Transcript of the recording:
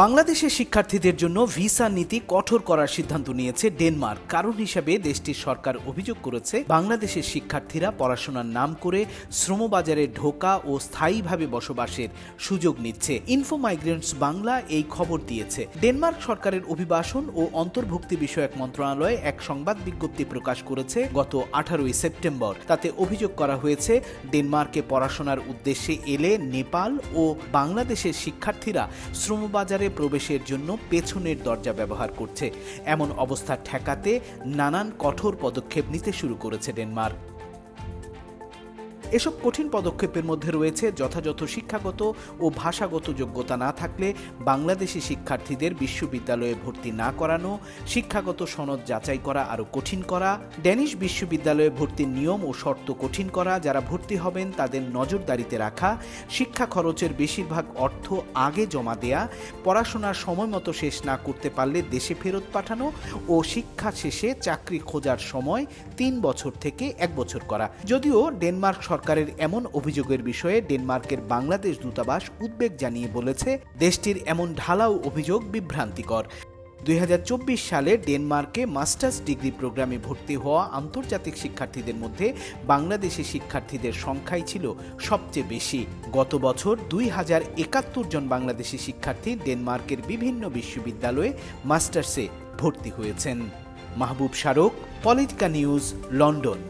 বাংলাদেশের শিক্ষার্থীদের জন্য ভিসা নীতি কঠোর করার সিদ্ধান্ত নিয়েছে ডেনমার্ক। কারণ হিসাবে দেশটির সরকার অভিযোগ করেছে, বাংলাদেশের শিক্ষার্থীরা পড়াশোনার নাম করে শ্রমবাজারে ঢোকা ও স্থায়ীভাবে বসবাসের সুযোগ নিচ্ছে। ইনফো মাইগ্রেন্টস বাংলা এই খবর দিয়েছে। ডেনমার্ক সরকারের অভিবাসন ও অন্তর্ভুক্তি বিষয়ক মন্ত্রণালয় এক সংবাদ বিজ্ঞপ্তি প্রকাশ করেছে গত আঠারোই সেপ্টেম্বর। তাতে অভিযোগ করা হয়েছে, ডেনমার্কে পড়াশোনার উদ্দেশ্যে এলে নেপাল ও বাংলাদেশের শিক্ষার্থীরা শ্রমবাজারে প্রবেশের জন্য পেছনের দরজা ব্যবহার করছে। এমন অবস্থা ঠেকাতে নানান কঠোর পদক্ষেপ নিতে শুরু করেছে ডেনমার্ক। এসব কঠিন পদক্ষেপের মধ্যে রয়েছে যথাযথ শিক্ষাগত ও ভাষাগত যোগ্যতা না থাকলে বাংলাদেশি শিক্ষার্থীদের বিশ্ববিদ্যালয়ে ভর্তি না করানো, শিক্ষাগত সনদ যাচাই করা আরও কঠিন করা, ড্যানিশ বিশ্ববিদ্যালয়ে ভর্তির নিয়ম ও শর্ত কঠিন করা, যারা ভর্তি হবেন তাদের নজরদারিতে রাখা, শিক্ষা খরচের বেশিরভাগ অর্থ আগে জমা দেয়া, পড়াশোনার সময় মতো শেষ না করতে পারলে দেশে ফেরত পাঠানো ও শিক্ষা শেষে চাকরি খোঁজার সময় তিন বছর থেকে এক বছর করা। যদিও ডেনমার্ক সরকারের এমন অভিযোগের বিষয়ে ডেনমার্কের বাংলাদেশ দূতাবাস উদ্বেগ জানিয়ে বলেছে, দেশটির এমন ঢালাও অভিযোগ বিভ্রান্তিকর। দুই হাজার চব্বিশ সালে ডেনমার্কে মাস্টার্স ডিগ্রি প্রোগ্রামে ভর্তি হওয়া আন্তর্জাতিক শিক্ষার্থীদের মধ্যে বাংলাদেশি শিক্ষার্থীদের সংখ্যাই ছিল সবচেয়ে বেশি। গত বছর দুই হাজার একাত্তর জন বাংলাদেশি শিক্ষার্থী ডেনমার্কের বিভিন্ন বিশ্ববিদ্যালয়ে মাস্টার্সে ভর্তি হয়েছেন। Mahbub Sharak politika news, London.